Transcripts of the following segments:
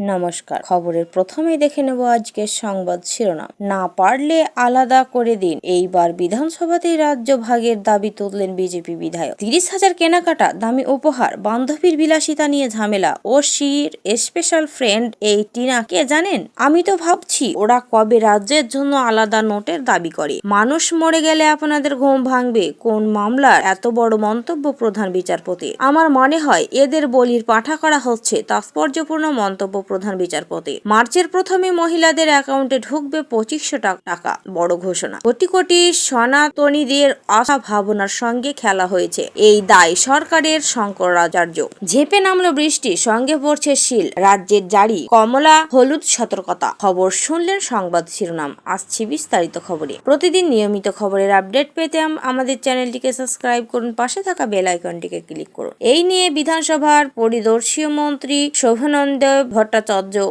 নমস্কার। খবরের প্রথমেই দেখে নেব আজকের সংবাদ শিরোনাম। না পারলে আলাদা করে দিন। এইবার বিধানসভাতেই রাজ্য ভাগের দাবি তুললেন বিজেপি বিধায়ক। তিরিশ হাজার কেনাকাটা, দামি উপহার, বান্ধবীর বিলাসিতা নিয়ে ঝামেলা। ও শির স্পেশাল ফ্রেন্ড এই টিনা কে জানেন? আমি তো ভাবছি, ওরা কবে রাজ্যের জন্য আলাদা নোটের দাবি করে। মানুষ মরে গেলে আপনাদের ঘুম ভাঙবে। কোন মামলার এত বড় মন্তব্য প্রধান বিচারপতি আমার মনে হয় এদের বলির পাঠা করা হচ্ছে। তাৎপর্যপূর্ণ মন্তব্য প্রধান বিচারপতি। মার্চের প্রথমে মহিলাদের অ্যাকাউন্টে ঢুকবে পঁচিশশো টাকা বড় ঘোষণা। কোটি কোটি সনাতনীদের আশা ভাবনার সঙ্গে খেলা হয়েছে। এই দায় সরকারের শঙ্করাচার্য ঝেপে নামলো বৃষ্টি, সঙ্গে পড়ছে শিল। রাজ্যের জারি, কমলা, হলুদ সতর্কতা। খবর শুনলেন সংবাদ শিরোনাম। আসছি বিস্তারিত খবরে। প্রতিদিন নিয়মিত খবরের আপডেট পেতে আমাদের চ্যানেলটিকে সাবস্ক্রাইব করুন। পাশে থাকা বেল আইকনটিকে ক্লিক করুন। এই নিয়ে বিধানসভার পরিদর্শীয় মন্ত্রী শোভনন্দ ভট্টাচার্য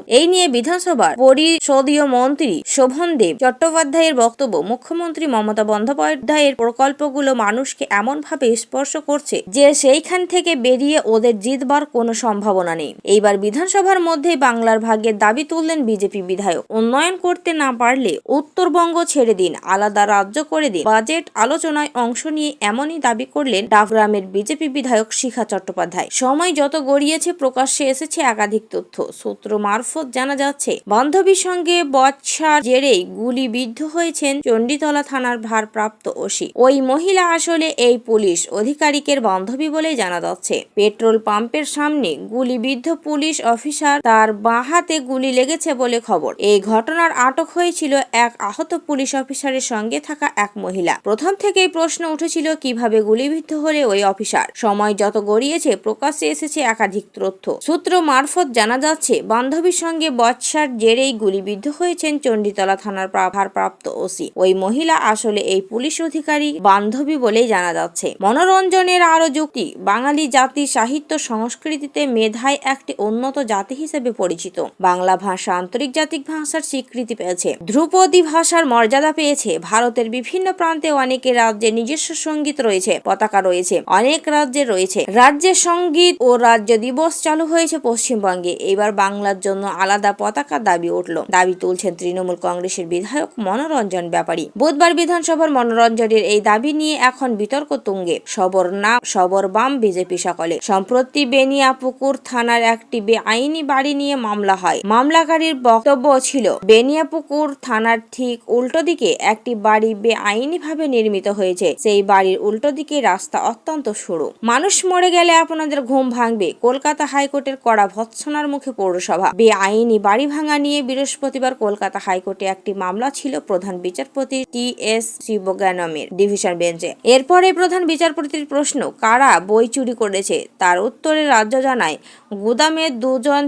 এই নিয়ে বিধানসভার পরিষদীয় মন্ত্রী শোভনদেব চট্টোপাধ্যায়ের বক্তব্য, মুখ্যমন্ত্রী মমতা বন্দ্যোপাধ্যায়ের প্রকল্পগুলো মানুষকে এমনভাবে স্পর্শ করছে যে সেইখান থেকে বেরিয়ে ওদের জিতবার কোনো সম্ভাবনা নেই। এইবার বিধানসভার মধ্যে বাংলার ভাগ্যের দাবি তুললেন বিজেপি বিধায়ক। উন্নয়ন করতে না পারলে উত্তরবঙ্গ ছেড়ে দিন, আলাদা রাজ্য করে দিন। বাজেট আলোচনায় অংশ নিয়ে এমনই দাবি করলেন ডাকগ্রামের বিজেপি বিধায়ক শিখা চট্টোপাধ্যায়। সময় যত গড়িয়েছে প্রকাশ্যে এসেছে একাধিক তথ্য। সূত্র মারফত জানা যাচ্ছে, বান্ধবীর সঙ্গে বৎসার জেরেই গুলিবিদ্ধ হয়েছেন চণ্ডীতলা থানার ভারপ্রাপ্ত ওসি। ওই মহিলা আসলে এই পুলিশ আধিকারিকের বান্ধবী বলেই জানা যাচ্ছে। পেট্রোল পাম্পের সামনে গুলিবিদ্ধ পুলিশ অফিসার তার বাঁ হাতে গুলি লেগেছে বলে খবর। এই ঘটনার আটক হয়েছিল এক আহত পুলিশ অফিসারের সঙ্গে থাকা এক মহিলা। প্রথম থেকেই প্রশ্ন উঠেছিল, কীভাবে গুলিবিদ্ধ হলে ওই অফিসার? সময় যত গড়িয়েছে, প্রকাশ্যে এসেছে একাধিক তথ্য। সূত্র মারফত জানা যাচ্ছে বান্ধবীর সঙ্গে বৎসার জেরেই গুলিবিদ্ধ হয়েছেন চণ্ডীতলা থানার প্রা- ভারপ্রাপ্ত ওসি। ওই মহিলা আসলে এই পুলিশ অধিকারী বান্ধবী বলেই জানা যাচ্ছে। মনোরঞ্জনের আরও যুক্তি, বাঙালি জাতি সাহিত্য সংস্কৃতিতে মেধায় একটি উন্নত জাতি হিসেবে পরিচিত। বাংলা ভাষা আন্তর্জাতিক ভাষার স্বীকৃতি পেয়েছে। ধ্রুপদী ভাষার মর্যাদা পেয়েছে। ভারতের বিভিন্ন প্রান্তে অনেকে রাজ্যে নিজস্ব সংগীত রয়েছে, পতাকা রয়েছে, অনেক রাজ্যে রয়েছে। রাজ্যের সংগীত ও রাজ্য দিবস চালু হয়েছে পশ্চিমবঙ্গে। এবার বাংলার জন্য আলাদা পতাকা দাবি উঠল। দাবি তুলছেন তৃণমূল কংগ্রেসের বিধায়ক মনোরঞ্জন ব্যাপারী। বুধবার বিধানসভার মনোরঞ্জনের এই দাবি নিয়ে এখন বিতর্ক তুঙ্গে। সবর না, সবর বাম বিজেপি সকলে। সম্প্রতি বেনিয়াপুকুর থানার একটি বেআইনি বাড়ি নিয়ে মামলা হয়। মামলাকারীর বক্তব্য ছিল বেনিয়াপুকুর থানার ঠিক উল্টো দিকে একটি বাড়ি বেআইনিভাবে নির্মিত হয়েছে। সেই বাড়ির উল্টো দিকে রাস্তা অত্যন্ত সরু। মানুষ মরে গেলে আপনাদের ঘুম ভাঙবে। কলকাতা হাইকোর্টের কড়া ভৎসনার মুখে পৌরসভা। বেআইনি বাড়ি ভাঙা নিয়ে বৃহস্পতিবার কলকাতা হাইকোর্টে একটি মামলা ছিল প্রধান বিচারপতি টি এস শিবজ্ঞানমের ডিভিশন বেঞ্চে। এরপরে প্রধান বিচারপতির প্রশ্ন, কারা বই চুরি করেছে? তার উত্তরে রাজ্য জানায় গুদামের দুজন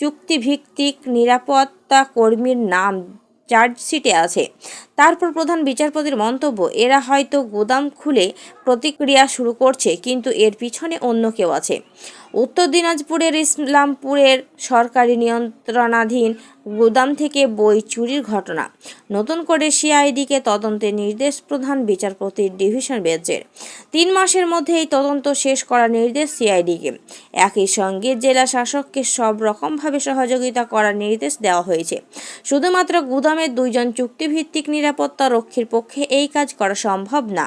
চুক্তিভিত্তিক নিরাপত্তা কর্মীর নাম চার্জশিটে আছে। তারপর প্রধান বিচারপতির মন্তব্য, এরা হয়তো গুদাম খুলে প্রতিক্রিয়া শুরু করছে, কিন্তু এর পিছনে অন্য কেউ আছে। উত্তর দিনাজপুরের ইসলামপুরের সরকারি নিয়ন্ত্রণাধীন গুদাম থেকে বই চুরির ঘটনা। নতুন করে সিআইডিকে তদন্তের নির্দেশ প্রধান বিচারপতির ডিভিশন বেঞ্চের। তিন মাসের মধ্যে এই তদন্ত শেষ করার নির্দেশ সিআইডিকে। একই সঙ্গে জেলা শাসককে সব রকমভাবে সহযোগিতা করার নির্দেশ দেওয়া হয়েছে। শুধুমাত্র গুদামের দুইজন চুক্তিভিত্তিক নিরাপত্তা রক্ষীর পক্ষে এই কাজ করা সম্ভব না।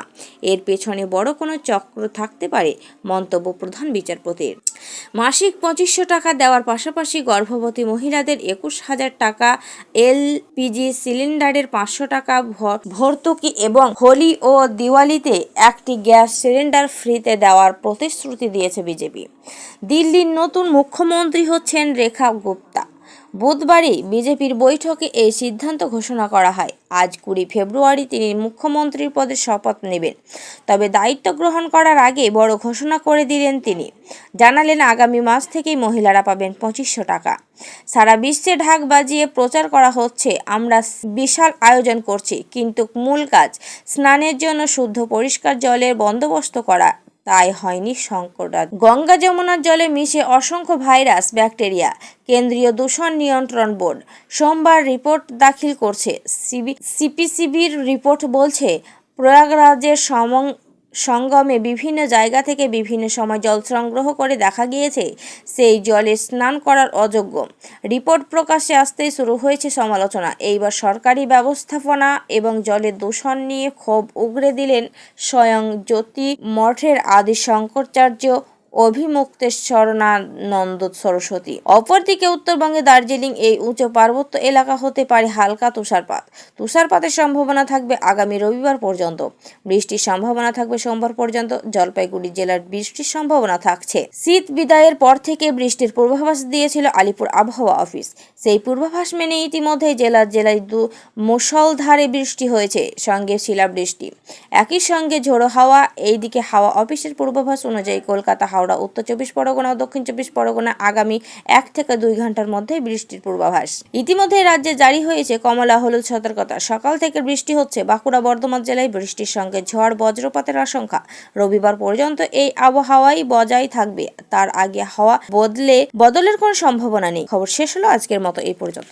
এর পেছনে বড় কোনো চক্র থাকতে পারে, মন্তব্য প্রধান বিচারপতির। মাসিক পঁচিশশো টাকা দেওয়ার পাশাপাশি গর্ভবতী মহিলাদের একুশ হাজার টাকা, এলপিজি সিলিন্ডারের পাঁচশো টাকা ভর্তুকি এবং হোলি ও দিওয়ালিতে একটি গ্যাস সিলিন্ডার ফ্রিতে দেওয়ার প্রতিশ্রুতি দিয়েছে বিজেপি। দিল্লির নতুন মুখ্যমন্ত্রী হচ্ছেন রেখা গুপ্তা। বুধবারই বিজেপির বৈঠকে এই সিদ্ধান্ত ঘোষণা করা হয়। আজ কুড়ি ফেব্রুয়ারি তিনি মুখ্যমন্ত্রীর পদে শপথ নেবেন। তবে দায়িত্ব গ্রহণ করার আগে বড় ঘোষণা করে দিলেন তিনি। জানালেন আগামী মাস থেকেই মহিলারা পাবেন পঁচিশশো টাকা। সারা বিশ্বে ঢাক বাজিয়ে প্রচার করা হচ্ছে, আমরা বিশাল আয়োজন করছি, কিন্তু মূল কাজ স্নানের জন্য শুদ্ধ পরিষ্কার জলের বন্দোবস্ত করা তাই হয়নি সংকট গঙ্গা যমুনার জলে মিশে অসংখ্য ভাইরাস, ব্যাকটেরিয়া, কেন্দ্রীয় দূষণ নিয়ন্ত্রণ বোর্ড সোমবার রিপোর্ট দাখিল করছে। সিবি সিপিসিবির রিপোর্ট বলছে, প্রয়াগরাজের সমং সঙ্গমে বিভিন্ন জায়গা থেকে বিভিন্ন সময় জল সংগ্রহ করে দেখা গিয়েছে। সেই জলে স্নান করার অযোগ্য। রিপোর্ট প্রকাশে আসতেই শুরু হয়েছে সমালোচনা। এইবার সরকারি ব্যবস্থাপনা এবং জলের দূষণ নিয়ে ক্ষোভ উগড়ে দিলেন স্বয়ং জ্যোতি মঠের আদি শঙ্করাচার্য অভিমুক্তেশ্বরনানন্দ সরস্বতী। অপরদিকে উত্তরবঙ্গে দার্জিলিং এই উঁচু পার্বত্য এলাকা হতে পারে হালকা তুষারপাত। তুষারপাতের সম্ভাবনা থাকবে আগামী রবিবার পর্যন্ত। বৃষ্টির সম্ভাবনা থাকবে সোমবার পর্যন্ত। জলপাইগুড়ি জেলার বৃষ্টির সম্ভাবনা থাকছে। শীত বিদায়ের পর থেকে বৃষ্টির পূর্বাভাস দিয়েছিল আলিপুর আবহাওয়া অফিস। সেই পূর্বাভাস মেনে ইতিমধ্যেই জেলার জেলায় দু মুষলধারে বৃষ্টি হয়েছে, সঙ্গে শিলাবৃষ্টি। একই সঙ্গে ঝোড়ো হাওয়া, এইদিকে হাওয়া অফিসের পূর্বাভাস অনুযায়ী কলকাতা হাওড়া, উত্তর চব্বিশ পরগনা ও দক্ষিণ চব্বিশ পরগনা আগামী এক থেকে দুই ঘণ্টার মধ্যে বৃষ্টির পূর্বাভাস। ইতিমধ্যে রাজ্যে জারি হয়েছে কমলা, হলুদ, সতর্কতা। সকাল থেকে বৃষ্টি হচ্ছে। বাঁকুড়া, বর্ধমান জেলায় বৃষ্টির সঙ্গে ঝড়, বজ্রপাতের আশঙ্কা। রবিবার পর্যন্ত এই আবহাওয়াই বজায় থাকবে। তার আগে হাওয়া বদলে, বদলের কোনো সম্ভাবনা নেই। খবর শেষ হলো আজকের মতো এই পর্যন্ত।